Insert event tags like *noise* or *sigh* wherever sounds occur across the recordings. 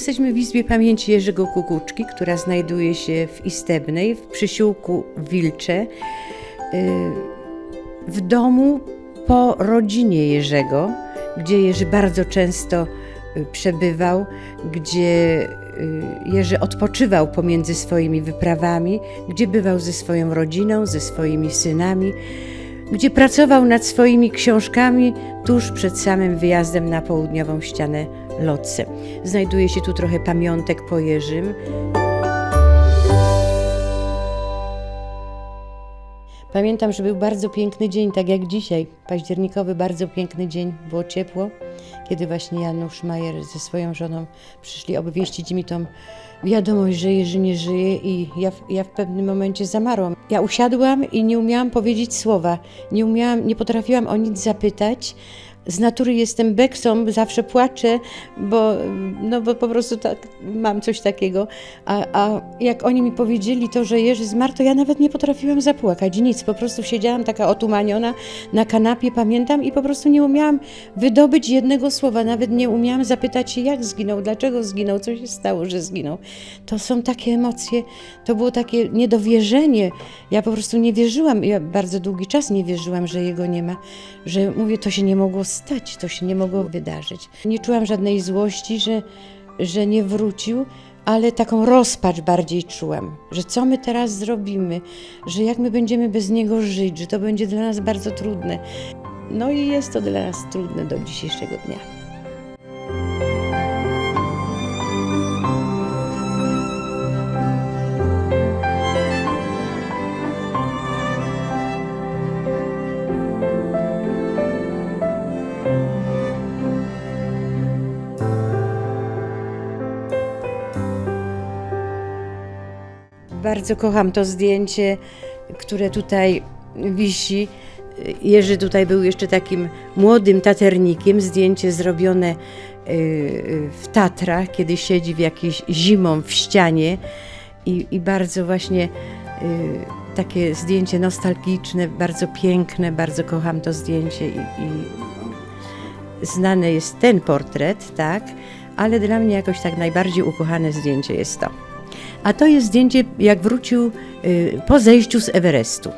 Jesteśmy w Izbie Pamięci Jerzego Kukuczki, która znajduje się w Istebnej, w przysiłku Wilcze, y, w domu po rodzinie Jerzego, gdzie Jerzy bardzo często y, przebywał, gdzie y, Jerzy odpoczywał pomiędzy swoimi wyprawami, gdzie bywał ze swoją rodziną, ze swoimi synami, gdzie pracował nad swoimi książkami tuż przed samym wyjazdem na południową ścianę Znajduje się tu trochę pamiątek po Jerzym. Pamiętam, że był bardzo piękny dzień, tak jak dzisiaj, październikowy, bardzo piękny dzień, było ciepło, kiedy właśnie Janusz Majer ze swoją żoną przyszli obwieścić mi tą wiadomość, że Jerzy nie żyje i ja, w- ja w pewnym momencie zamarłam. Ja usiadłam i nie umiałam powiedzieć słowa, nie umiałam, nie potrafiłam o nic zapytać. Z natury jestem beksą, zawsze płaczę, bo, no bo po prostu tak, mam coś takiego. A, a jak oni mi powiedzieli to, że Jerzy zmarł, to ja nawet nie potrafiłam zapłakać, nic. Po prostu siedziałam taka otumaniona na kanapie, pamiętam, i po prostu nie umiałam wydobyć jednego słowa. Nawet nie umiałam zapytać się, jak zginął, dlaczego zginął, co się stało, że zginął. To są takie emocje, to było takie niedowierzenie. Ja po prostu nie wierzyłam, ja bardzo długi czas nie wierzyłam, że jego nie ma, że mówię, to się nie mogło stać, to się nie mogło wydarzyć. Nie czułam żadnej złości, że, że nie wrócił, ale taką rozpacz bardziej czułam, że co my teraz zrobimy, że jak my będziemy bez niego żyć, że to będzie dla nas bardzo trudne. No i jest to dla nas trudne do dzisiejszego dnia. Bardzo kocham to zdjęcie, które tutaj wisi. Jerzy tutaj był jeszcze takim młodym taternikiem. Zdjęcie zrobione y, y, w Tatrach, kiedy siedzi w jakiejś zimą w ścianie i, i bardzo właśnie y, takie zdjęcie nostalgiczne, bardzo piękne, bardzo kocham to zdjęcie i, i znany jest ten portret, tak, ale dla mnie jakoś tak najbardziej ukochane zdjęcie jest to. A to jest zdjęcie, jak wrócił y, po zejściu z Everestu.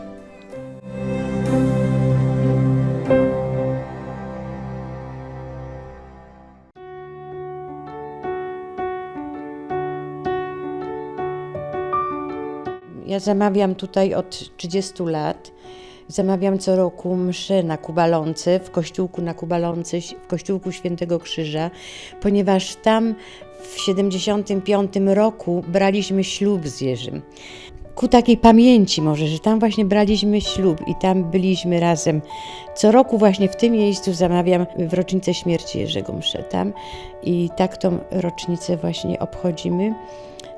Ja zamawiam tutaj od 30 lat. Zamawiam co roku mszę na Kubalące, w kościółku na Kubalące, w kościółku Świętego Krzyża, ponieważ tam w 75 roku braliśmy ślub z Jerzym. Ku takiej pamięci może, że tam właśnie braliśmy ślub i tam byliśmy razem. Co roku właśnie w tym miejscu zamawiam w rocznicę śmierci Jerzego mszę tam i tak tą rocznicę właśnie obchodzimy.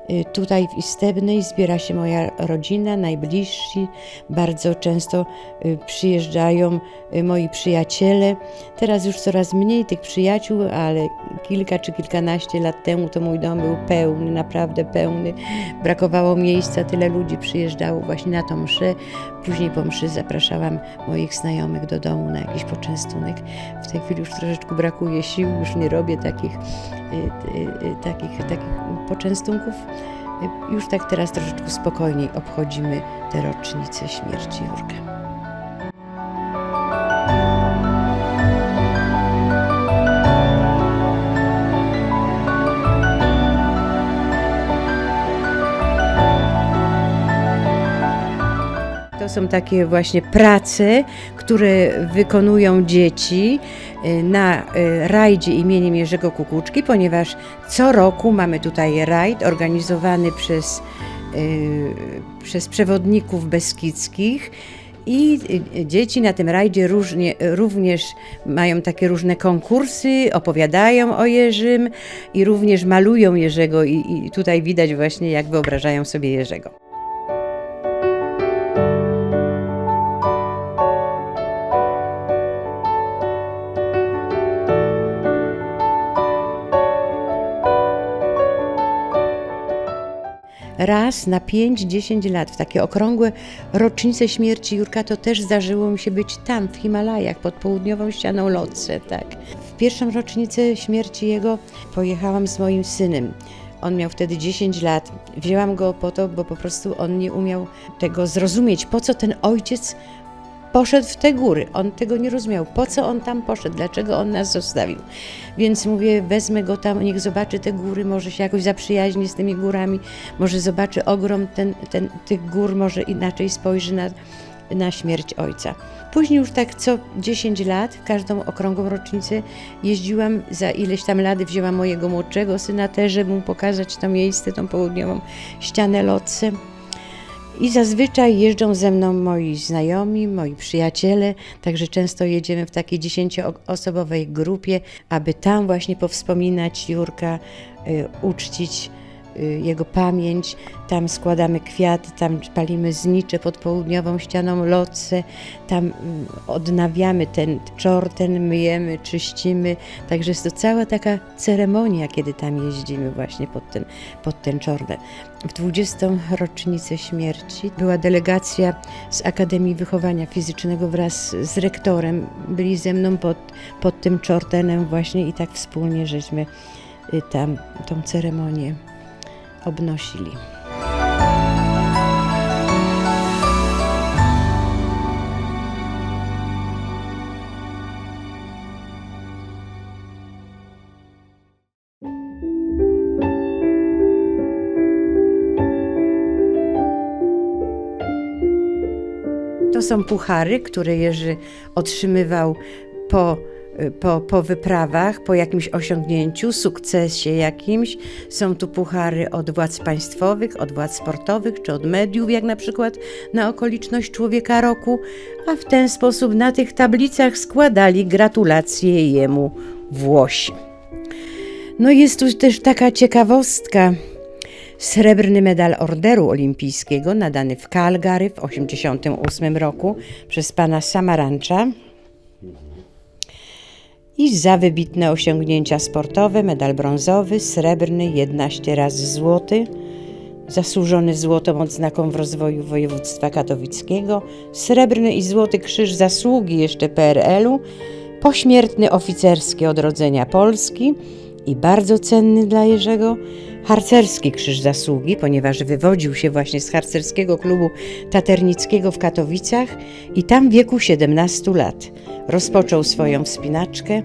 Y, Tutaj w Istebnej zbiera się moja rodzina, najbliżsi. Bardzo często y, przyjeżdżają y, moi przyjaciele. Teraz już coraz mniej tych przyjaciół, ale kilka czy kilkanaście lat temu to mój dom był pełny, naprawdę pełny. Brakowało miejsca, tyle ludzi przyjeżdżało właśnie na tą mszę. Później po mszy zapraszałam moich znajomych do domu na jakiś poczęstunek. W tej chwili już troszeczkę brakuje sił, już nie robię takich, takich, takich poczęstunków. Już tak teraz troszeczkę spokojniej obchodzimy tę rocznicę śmierci Jurka. Są takie właśnie prace, które wykonują dzieci y, na y, rajdzie imieniem Jerzego Kukuczki, ponieważ co roku mamy tutaj rajd organizowany przez, y, przez przewodników beskidzkich. I dzieci na tym rajdzie różnie, również mają takie różne konkursy, opowiadają o Jerzym i również malują Jerzego i, i tutaj widać właśnie jak wyobrażają sobie Jerzego. Raz na 5-10 lat, w takie okrągłe rocznice śmierci Jurka, to też zdarzyło mi się być tam, w Himalajach, pod południową ścianą Lotse, tak. W pierwszą rocznicę śmierci jego pojechałam z moim synem. On miał wtedy 10 lat. Wzięłam go po to, bo po prostu on nie umiał tego zrozumieć, po co ten ojciec poszedł w te góry. On tego nie rozumiał. Po co on tam poszedł? Dlaczego on nas zostawił? Więc mówię, wezmę go tam, niech zobaczy te góry, może się jakoś zaprzyjaźni z tymi górami, może zobaczy ogrom ten, ten, tych gór, może inaczej spojrzy na, na śmierć ojca. Później już tak co 10 lat, w każdą okrągłą rocznicę jeździłam, za ileś tam lat wzięłam mojego młodszego syna też, żeby mu pokazać to miejsce, tą południową ścianę Lotse. I zazwyczaj jeżdżą ze mną moi znajomi, moi przyjaciele, także często jedziemy w takiej dziesięcioosobowej grupie, aby tam właśnie powspominać Jurka, y, uczcić jego pamięć. Tam składamy kwiaty, tam palimy znicze pod południową ścianą Lotse, tam mm, odnawiamy ten czorten, myjemy, czyścimy. Także jest to cała taka ceremonia, kiedy tam jeździmy właśnie pod ten, pod ten czorten. W 20. rocznicę śmierci była delegacja z Akademii Wychowania Fizycznego wraz z rektorem. Byli ze mną pod, pod tym czortenem właśnie i tak wspólnie żeśmy y, tam tą ceremonię obnosili. To są puchary, które Jerzy otrzymywał po, po, po wyprawach, po jakimś osiągnięciu, sukcesie jakimś. Są tu puchary od władz państwowych, od władz sportowych czy od mediów, jak na przykład na okoliczność Człowieka Roku, a w ten sposób na tych tablicach składali gratulacje jemu Włosi. No jest tu też taka ciekawostka. Srebrny medal Orderu Olimpijskiego nadany w Calgary w 1988 roku przez pana Samarancza. I za wybitne osiągnięcia sportowe medal brązowy, srebrny 11 razy złoty, zasłużony złotą odznaką w rozwoju województwa katowickiego, srebrny i złoty krzyż zasługi jeszcze PRL-u, pośmiertny oficerski odrodzenia Polski i bardzo cenny dla Jerzego harcerski krzyż zasługi, ponieważ wywodził się właśnie z harcerskiego klubu taternickiego w Katowicach i tam w wieku 17 lat rozpoczął swoją wspinaczkę.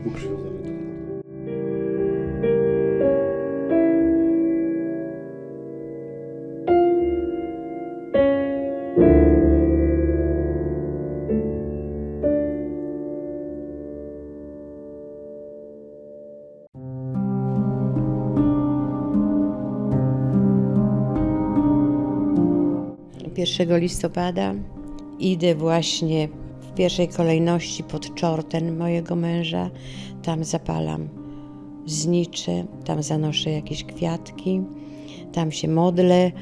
Pierwszego listopada idę właśnie pierwszej kolejności pod czorten mojego męża. Tam zapalam znicze, tam zanoszę jakieś kwiatki, tam się modlę.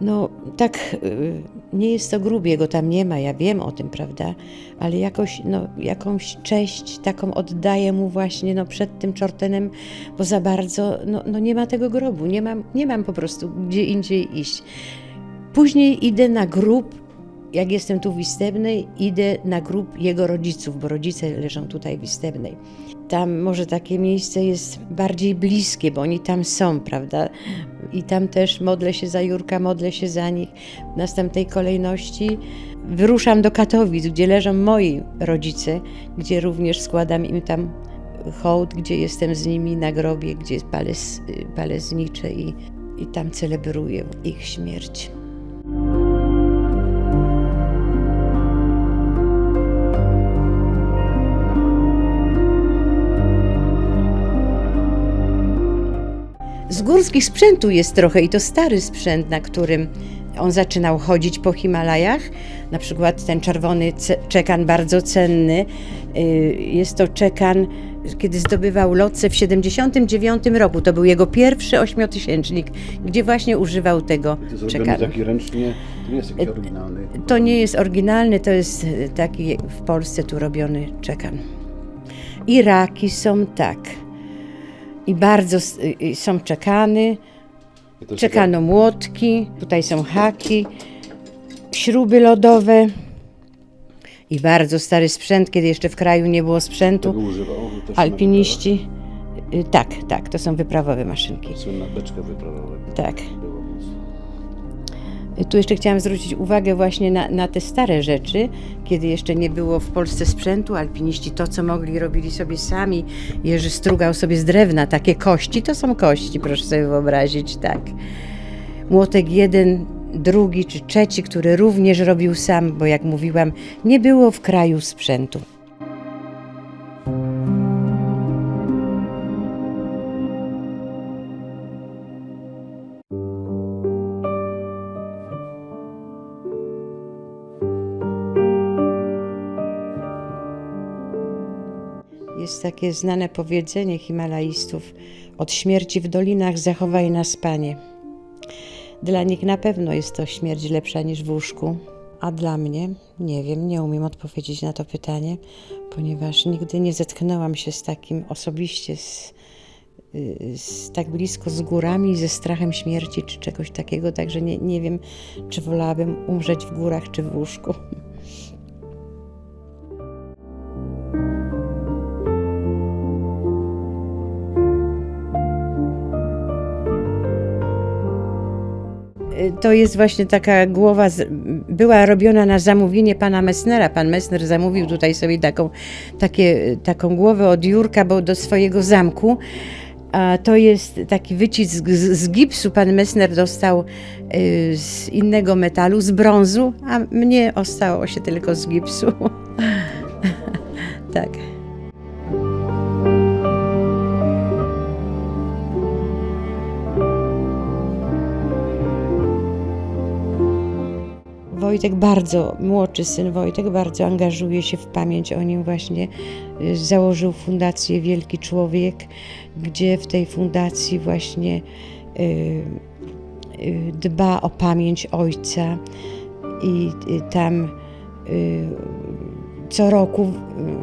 No, tak, y, nie jest to grób, jego tam nie ma, ja wiem o tym, prawda? Ale jakoś, no, jakąś cześć taką oddaję mu właśnie no, przed tym czortenem, bo za bardzo, no, no nie ma tego grobu, nie mam, nie mam po prostu gdzie indziej iść. Później idę na grób, jak jestem tu w Istebnej, idę na grób jego rodziców, bo rodzice leżą tutaj w Istebnej. Tam może takie miejsce jest bardziej bliskie, bo oni tam są, prawda? I tam też modlę się za Jurka, modlę się za nich. W następnej kolejności wyruszam do Katowic, gdzie leżą moi rodzice, gdzie również składam im tam hołd, gdzie jestem z nimi na grobie, gdzie palę, palę znicze i, i tam celebruję ich śmierć. Z górskich sprzętu jest trochę i to stary sprzęt, na którym on zaczynał chodzić po Himalajach. Na przykład ten czerwony czekan, bardzo cenny. Y, Jest to czekan, kiedy zdobywał lotce w 79 roku. To był jego pierwszy ośmiotysięcznik, gdzie właśnie używał tego To czekanu. taki ręcznie, to nie jest jakiś oryginalny. To nie jest oryginalny, to jest e, taki w Polsce tu robiony czekan. I raki są tak. I bardzo s- y, są czekany. To się Czekano młotki, tutaj są haki, śruby lodowe i bardzo stary sprzęt, kiedy jeszcze w kraju nie było tak- sprzętu. Tego używał też Alpiniści. y, Tak, tak, to są wyprawowe maszynki. Słynna beczka wyprawowa. Tak. Tu jeszcze chciałam zwrócić uwagę właśnie na, na te stare rzeczy, kiedy jeszcze nie było w Polsce sprzętu. Alpiniści to, co mogli, robili sobie sami. Jerzy strugał sobie z drewna takie kości. To są kości, proszę sobie wyobrazić, tak. Młotek jeden, drugi czy trzeci, który również robił sam, bo jak mówiłam, nie było w kraju sprzętu. Jest takie znane powiedzenie Himalajstów: Od śmierci w dolinach zachowaj nas, panie. Dla nich na pewno jest to śmierć lepsza niż w łóżku, a dla mnie nie wiem, nie umiem odpowiedzieć na to pytanie, ponieważ nigdy nie zetknęłam się z takim osobiście, z, z tak blisko z górami, ze strachem śmierci czy czegoś takiego, także nie, nie wiem, czy wolałabym umrzeć w górach czy w łóżku. To jest właśnie taka głowa, z, była robiona na zamówienie pana Messnera. Pan Messner zamówił tutaj sobie taką, takie, taką głowę od Jurka bo do swojego zamku. A to jest taki wycisk z, z gipsu. Pan Messner dostał y, z innego metalu, z brązu, a mnie ostało się tylko z gipsu. *laughs* tak. Wojtek bardzo, młodszy syn Wojtek bardzo angażuje się w pamięć o nim właśnie. Y, Założył fundację Wielki Człowiek, gdzie w tej fundacji właśnie y, y, dba o pamięć ojca i tam co roku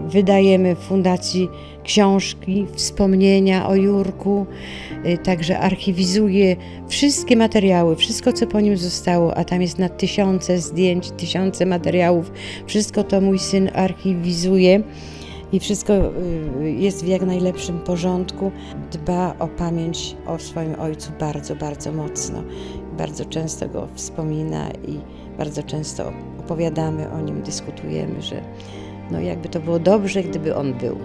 wydajemy w fundacji książki, wspomnienia o Jurku, y, także archiwizuje wszystkie materiały, wszystko co po nim zostało, a tam jest na tysiące zdjęć, tysiące materiałów, wszystko to mój syn archiwizuje i wszystko y, jest w jak najlepszym porządku. Dba o pamięć o swoim ojcu bardzo, bardzo mocno. Bardzo często go wspomina i bardzo często opowiadamy o nim, dyskutujemy, że no jakby to było dobrze, gdyby on był.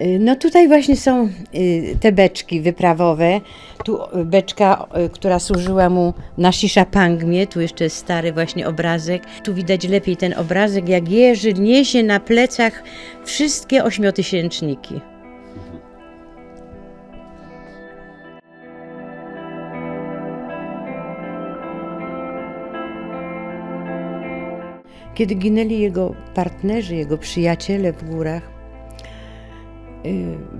No tutaj właśnie są y, te beczki wyprawowe. Tu y, beczka, y, która służyła mu na Shisha Pangmie, tu jeszcze jest stary właśnie obrazek. Tu widać lepiej ten obrazek, jak Jerzy niesie na plecach wszystkie ośmiotysięczniki. Kiedy ginęli jego partnerzy, jego przyjaciele w górach, y,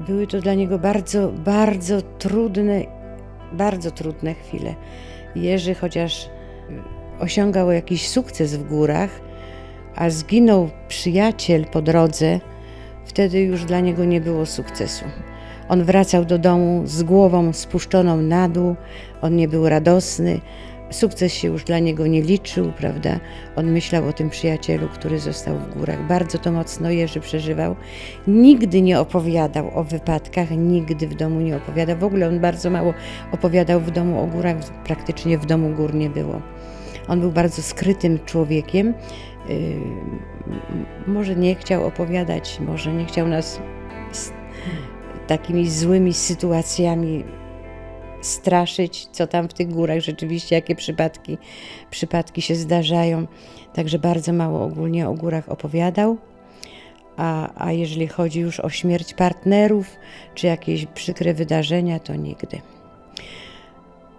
były to dla niego bardzo, bardzo trudne, bardzo trudne chwile. Jerzy chociaż y, osiągał jakiś sukces w górach, a zginął przyjaciel po drodze, wtedy już dla niego nie było sukcesu. On wracał do domu z głową spuszczoną na dół, on nie był radosny, sukces się już dla niego nie liczył, prawda? On myślał o tym przyjacielu, który został w górach. Bardzo to mocno Jerzy przeżywał. Nigdy nie opowiadał o wypadkach, nigdy w domu nie opowiadał. W ogóle on bardzo mało opowiadał w domu o górach, praktycznie w domu gór nie było. On był bardzo skrytym człowiekiem. Yy, może nie chciał opowiadać, może nie chciał nas z takimi złymi sytuacjami straszyć, co tam w tych górach rzeczywiście, jakie przypadki, przypadki się zdarzają. Także bardzo mało ogólnie o górach opowiadał. A, a jeżeli chodzi już o śmierć partnerów, czy jakieś przykre wydarzenia, to nigdy.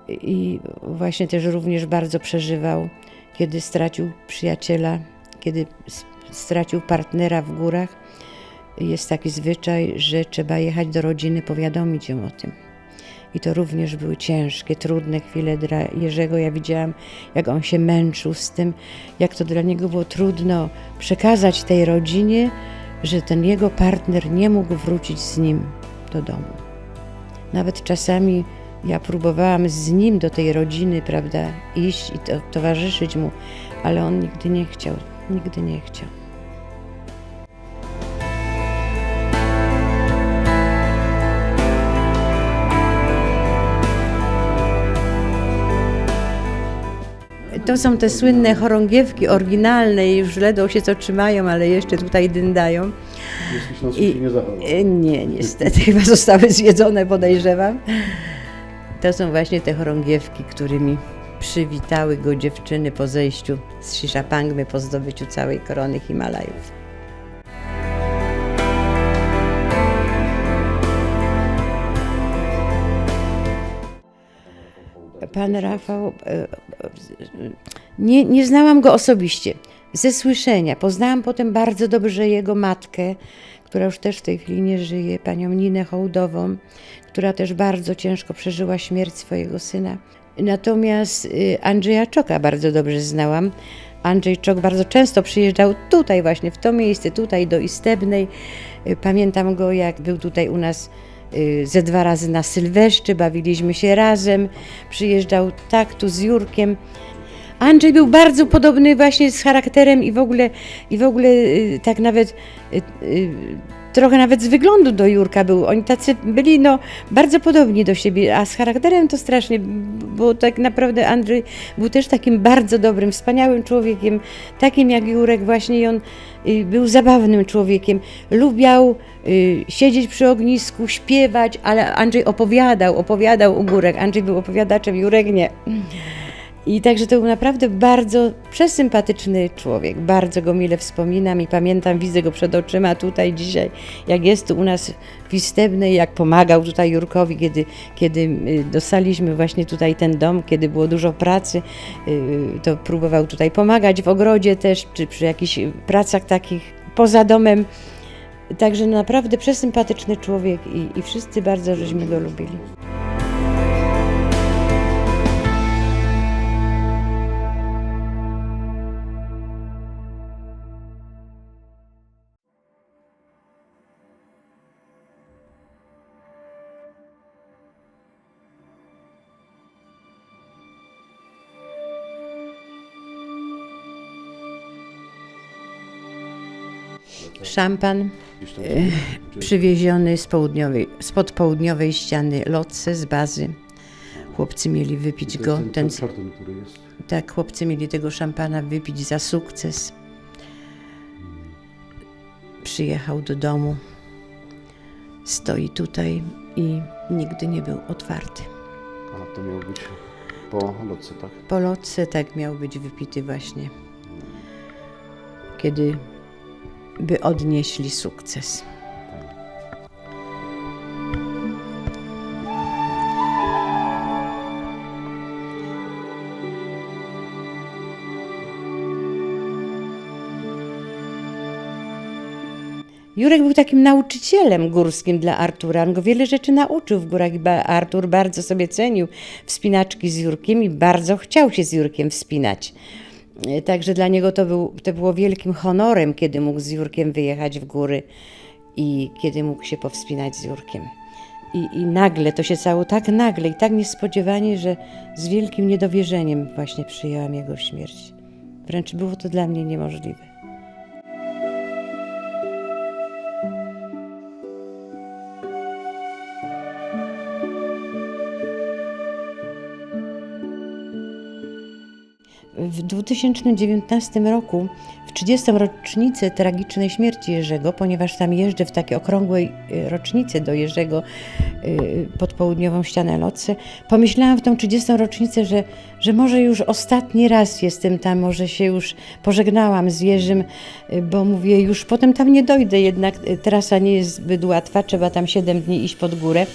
I właśnie też również bardzo przeżywał, kiedy stracił przyjaciela, kiedy stracił partnera w górach, jest taki zwyczaj, że trzeba jechać do rodziny, powiadomić ją o tym. I to również były ciężkie, trudne chwile dla Jerzego. Ja widziałam, jak on się męczył z tym, jak to dla niego było trudno przekazać tej rodzinie, że ten jego partner nie mógł wrócić z nim do domu. Nawet czasami ja próbowałam z nim do tej rodziny, prawda, iść i to, towarzyszyć mu, ale on nigdy nie chciał, nigdy nie chciał. To są te słynne chorągiewki oryginalne, już ledwo się co trzymają, ale jeszcze tutaj dyndają. Jeśli Śląsk I- się nie zachował. E, Nie, niestety, *laughs* chyba zostały zjedzone, podejrzewam. To są właśnie te chorągiewki, którymi przywitały go dziewczyny po zejściu z Shishapangmy po zdobyciu całej korony Himalajów. Pan Rafał, e, e, nie, nie znałam go osobiście, ze słyszenia. Poznałam potem bardzo dobrze jego matkę, która już też w tej chwili nie żyje, panią Ninę Hołdową, która też bardzo ciężko przeżyła śmierć swojego syna. Natomiast y, Andrzeja Czoka bardzo dobrze znałam. Andrzej Czok bardzo często przyjeżdżał tutaj właśnie, w to miejsce, tutaj do Istebnej. Y, Pamiętam go, jak był tutaj u nas ze dwa razy na Sylweszczy, bawiliśmy się razem. Przyjeżdżał tak tu z Jurkiem. Andrzej był bardzo podobny właśnie z charakterem i w ogóle, i w ogóle y, tak nawet y, y, trochę nawet z wyglądu do Jurka był. Oni tacy byli no, bardzo podobni do siebie, a z charakterem to strasznie, bo tak naprawdę Andrzej był też takim bardzo dobrym, wspaniałym człowiekiem, takim jak Jurek właśnie i on był zabawnym człowiekiem. Lubiał y, siedzieć przy ognisku, śpiewać, ale Andrzej opowiadał, opowiadał u Górek. Andrzej był opowiadaczem, Jurek nie. I także to był naprawdę bardzo przesympatyczny człowiek. Bardzo go mile wspominam i pamiętam, widzę go przed oczyma tutaj dzisiaj, jak jest tu u nas w Istebnej, jak pomagał tutaj Jurkowi, kiedy, kiedy y, dostaliśmy właśnie tutaj ten dom, kiedy było dużo pracy, y, to próbował tutaj pomagać w ogrodzie też, czy przy jakichś pracach takich poza domem. Także naprawdę przesympatyczny człowiek i, i wszyscy bardzo żeśmy go lubili. Szampan Gdzieś tam czy- przywieziony z południowej, spod południowej ściany lotce z bazy. Chłopcy mieli wypić go, ten, ten, tak, chłopcy mieli tego szampana wypić za sukces. Przyjechał do domu, stoi tutaj i nigdy nie był otwarty. A to miało być po lotce, tak? Po lotce tak miał być wypity właśnie, kiedy by odnieśli sukces. Jurek był takim nauczycielem górskim dla Artura. On go wiele rzeczy nauczył w górach Artur bardzo sobie cenił wspinaczki z Jurkiem i bardzo chciał się z Jurkiem wspinać. E, Także dla niego to, był, to było wielkim honorem, kiedy mógł z Jurkiem wyjechać w góry i kiedy mógł się powspinać z Jurkiem. I, I nagle, to się stało tak nagle i tak niespodziewanie, że z wielkim niedowierzeniem właśnie przyjęłam jego śmierć. Wręcz było to dla mnie niemożliwe. W 2019 roku, w 30. rocznicę tragicznej śmierci Jerzego, ponieważ tam jeżdżę w takiej okrągłej y, rocznicy do Jerzego y, pod południową ścianę Lotce, pomyślałam w tą 30. rocznicę, że, że może już ostatni raz jestem tam, może się już pożegnałam z Jerzym, y, bo mówię, już potem tam nie dojdę, jednak trasa nie jest zbyt łatwa, trzeba tam 7 dni iść pod górę.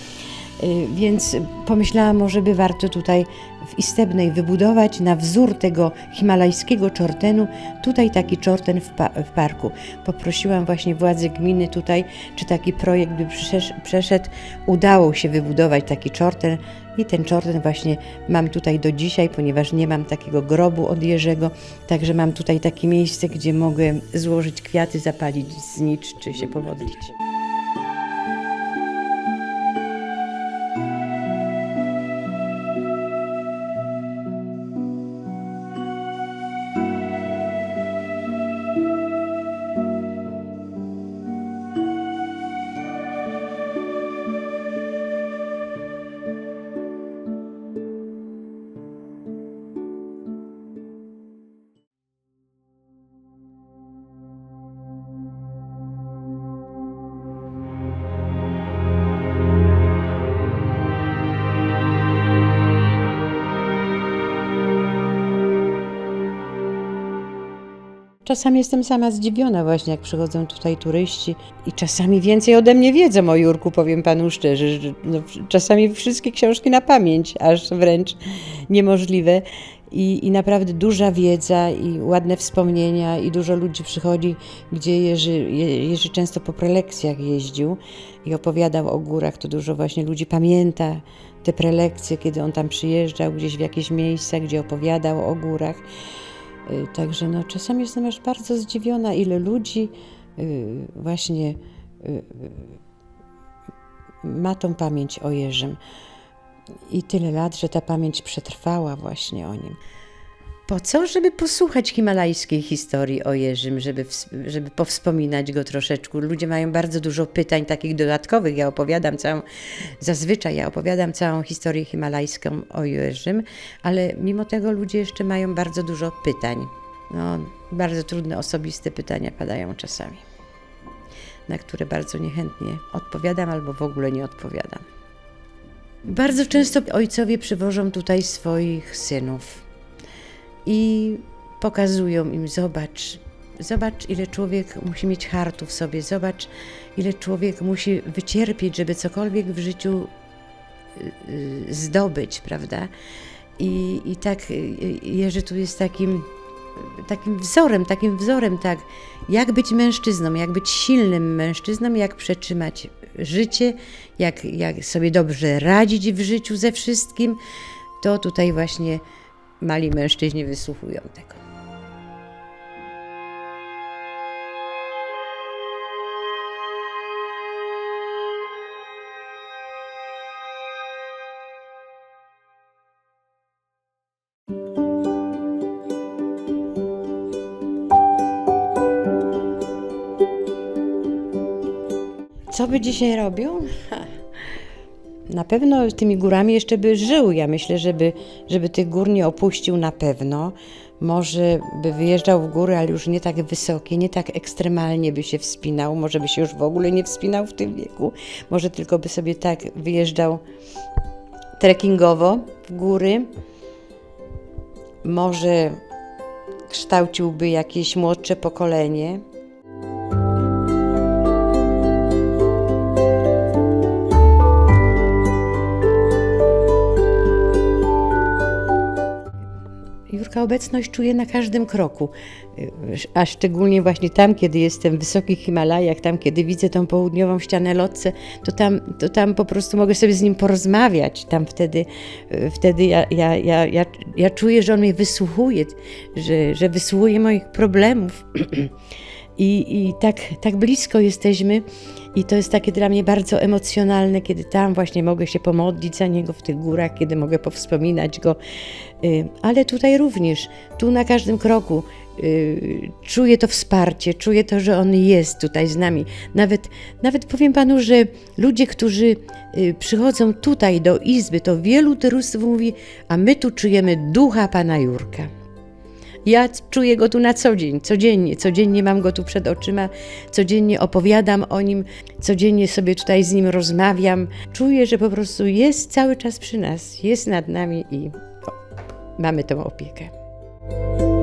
Y, Więc pomyślałam, może by warto tutaj w Istebnej wybudować na wzór tego himalajskiego czortenu, tutaj taki czorten w, pa- w parku. Poprosiłam właśnie władze gminy tutaj, czy taki projekt by przesz- przeszedł. Udało się wybudować taki czorten i ten czorten właśnie mam tutaj do dzisiaj, ponieważ nie mam takiego grobu od Jerzego, także mam tutaj takie miejsce, gdzie mogę złożyć kwiaty, zapalić znicz, czy się pomodlić. Czasami jestem sama zdziwiona właśnie, jak przychodzą tutaj turyści i czasami więcej ode mnie wiedzą o Jurku, powiem panu szczerze. No, czasami wszystkie książki na pamięć, aż wręcz niemożliwe. I, I naprawdę duża wiedza i ładne wspomnienia i dużo ludzi przychodzi, gdzie Jerzy, Je- Jerzy często po prelekcjach jeździł i opowiadał o górach. To dużo właśnie ludzi pamięta te prelekcje, kiedy on tam przyjeżdżał gdzieś w jakieś miejsca, gdzie opowiadał o górach. Y, Także no, czasami jestem aż bardzo zdziwiona, ile ludzi y, właśnie y, ma tą pamięć o Jerzym. I tyle lat, że ta pamięć przetrwała właśnie o nim. Po co? Żeby posłuchać himalajskiej historii o Jerzym, żeby, żeby powspominać go troszeczkę. Ludzie mają bardzo dużo pytań takich dodatkowych. Ja opowiadam całą, zazwyczaj ja opowiadam całą historię himalajską o Jerzym, ale mimo tego ludzie jeszcze mają bardzo dużo pytań. No, bardzo trudne, osobiste pytania padają czasami, na które bardzo niechętnie odpowiadam albo w ogóle nie odpowiadam. Bardzo często ojcowie przywożą tutaj swoich synów i pokazują im: zobacz, zobacz, ile człowiek musi mieć hartu w sobie, zobacz, ile człowiek musi wycierpieć, żeby cokolwiek w życiu y, zdobyć, prawda? I, i tak y, y, Jerzy tu jest takim, takim wzorem, takim wzorem, tak, jak być mężczyzną, jak być silnym mężczyzną, jak przetrzymać życie, jak, jak sobie dobrze radzić w życiu ze wszystkim, to tutaj właśnie mali mężczyźni wysłuchują tego. Co by dzisiaj robił? Ha. *laughs* Na pewno tymi górami jeszcze by żył. Ja myślę, żeby, żeby tych gór nie opuścił na pewno. Może by wyjeżdżał w góry, ale już nie tak wysokie, nie tak ekstremalnie by się wspinał. Może by się już w ogóle nie wspinał w tym wieku. Może tylko by sobie tak wyjeżdżał trekkingowo w góry. Może kształciłby jakieś młodsze pokolenie. Jurka obecność czuję na każdym kroku, Y, a szczególnie właśnie tam, kiedy jestem w wysokich Himalajach, tam, kiedy widzę tą południową ścianę Lotse, to tam, to tam po prostu mogę sobie z nim porozmawiać. Tam wtedy, y, wtedy ja, ja, ja, ja, ja czuję, że on mnie wysłuchuje, że, że wysłuchuje moich problemów. *clears throat* I, i tak, tak blisko jesteśmy, i to jest takie dla mnie bardzo emocjonalne, kiedy tam właśnie mogę się pomodlić za niego w tych górach, kiedy mogę powspominać go. Y, Ale tutaj również, tu na każdym kroku y, czuję to wsparcie, czuję to, że on jest tutaj z nami. Nawet, nawet powiem panu, że ludzie, którzy y, przychodzą tutaj do izby, to wielu turystów mówi, a my tu czujemy ducha pana Jurka. Ja czuję go tu na co dzień, codziennie, codziennie mam go tu przed oczyma, codziennie opowiadam o nim, codziennie sobie tutaj z nim rozmawiam. Czuję, że po prostu jest cały czas przy nas, jest nad nami i máme to v opieke. thank